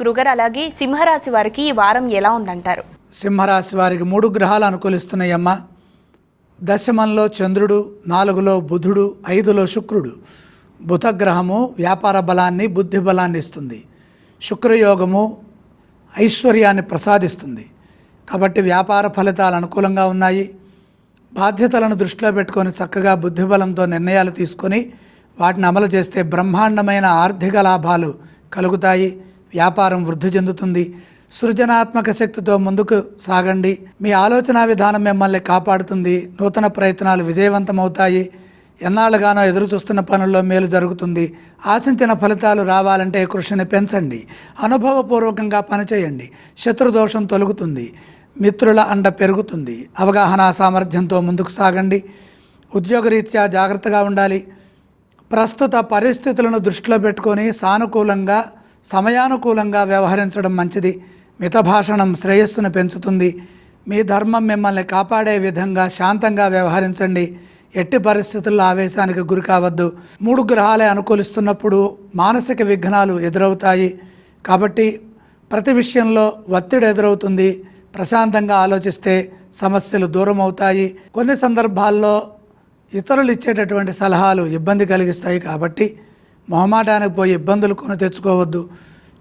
గురుగారు అలాగే సింహరాశి వారికి ఈ వారం ఎలా ఉందంటారు? సింహరాశి వారికి మూడు గ్రహాలు అనుకూలిస్తున్నాయమ్మ. దశమంలో చంద్రుడు నాలుగులో బుధుడు ఐదులో శుక్రుడు. బుధగ్రహము వ్యాపార బలాన్ని బుద్ధి బలాన్ని ఇస్తుంది. శుక్రయోగము ఐశ్వర్యాన్ని ప్రసాదిస్తుంది. కాబట్టి వ్యాపార ఫలితాలు అనుకూలంగా ఉన్నాయి. బాధ్యతలను దృష్టిలో పెట్టుకొని చక్కగా బుద్ధిబలంతో నిర్ణయాలు తీసుకొని వాటిని అమలు చేస్తే బ్రహ్మాండమైన ఆర్థిక లాభాలు కలుగుతాయి. వ్యాపారం వృద్ధి చెందుతుంది. సృజనాత్మక శక్తితో ముందుకు సాగండి. మీ ఆలోచన విధానం మిమ్మల్ని కాపాడుతుంది. నూతన ప్రయత్నాలు విజయవంతమవుతాయి. ఎన్నాళ్ళుగానో ఎదురు చూస్తున్న పనుల్లో మేలు జరుగుతుంది. ఆశించిన ఫలితాలు రావాలంటే కృషిని పెంచండి. అనుభవపూర్వకంగా పనిచేయండి. శత్రుదోషం తొలగుతుంది. మిత్రుల అండ పెరుగుతుంది. అవగాహన సామర్థ్యంతో ముందుకు సాగండి. ఉద్యోగరీత్యా జాగ్రత్తగా ఉండాలి. ప్రస్తుత పరిస్థితులను దృష్టిలో పెట్టుకొని సానుకూలంగా సమయానుకూలంగా వ్యవహరించడం మంచిది. మితభాషణం శ్రేయస్సును పెంచుతుంది. మీ ధర్మం మిమ్మల్ని కాపాడే విధంగా శాంతంగా వ్యవహరించండి. ఎట్టి పరిస్థితుల్లో ఆవేశానికి గురి కావద్దు. మూడు గ్రహాలే అనుకూలిస్తున్నప్పుడు మానసిక విఘ్నాలు ఎదురవుతాయి. కాబట్టి ప్రతి విషయంలో ఒత్తిడి ఎదురవుతుంది. ప్రశాంతంగా ఆలోచిస్తే సమస్యలు దూరం అవుతాయి కొన్ని సందర్భాల్లో ఇతరులు ఇచ్చేటటువంటి సలహాలు ఇబ్బంది కలిగిస్తాయి కాబట్టి మొహమాటానికి పోయి ఇబ్బందులు కొని తెచ్చుకోవద్దు.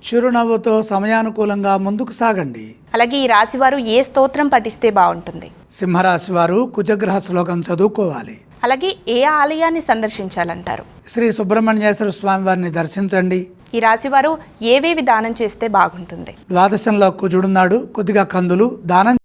చిరునవ్వుతో సమయానుకూలంగా ముందుకు సాగండి. అలాగే ఈ రాశి వారు ఏ స్తోత్రం పఠిస్తే బాగుంటుంది? సింహరాశి వారు కుజగ్రహ శ్లోకం చదువుకోవాలి. అలాగే ఏ ఆలయాన్ని సందర్శించాలంటారు? శ్రీ సుబ్రహ్మణ్యేశ్వర స్వామి వారిని దర్శించండి. ఈ రాశి వారు ఏవేవి దానం చేస్తే బాగుంటుంది? ద్వాదశంలో కుజుడున్నాడు కొద్దిగా కందులు దానం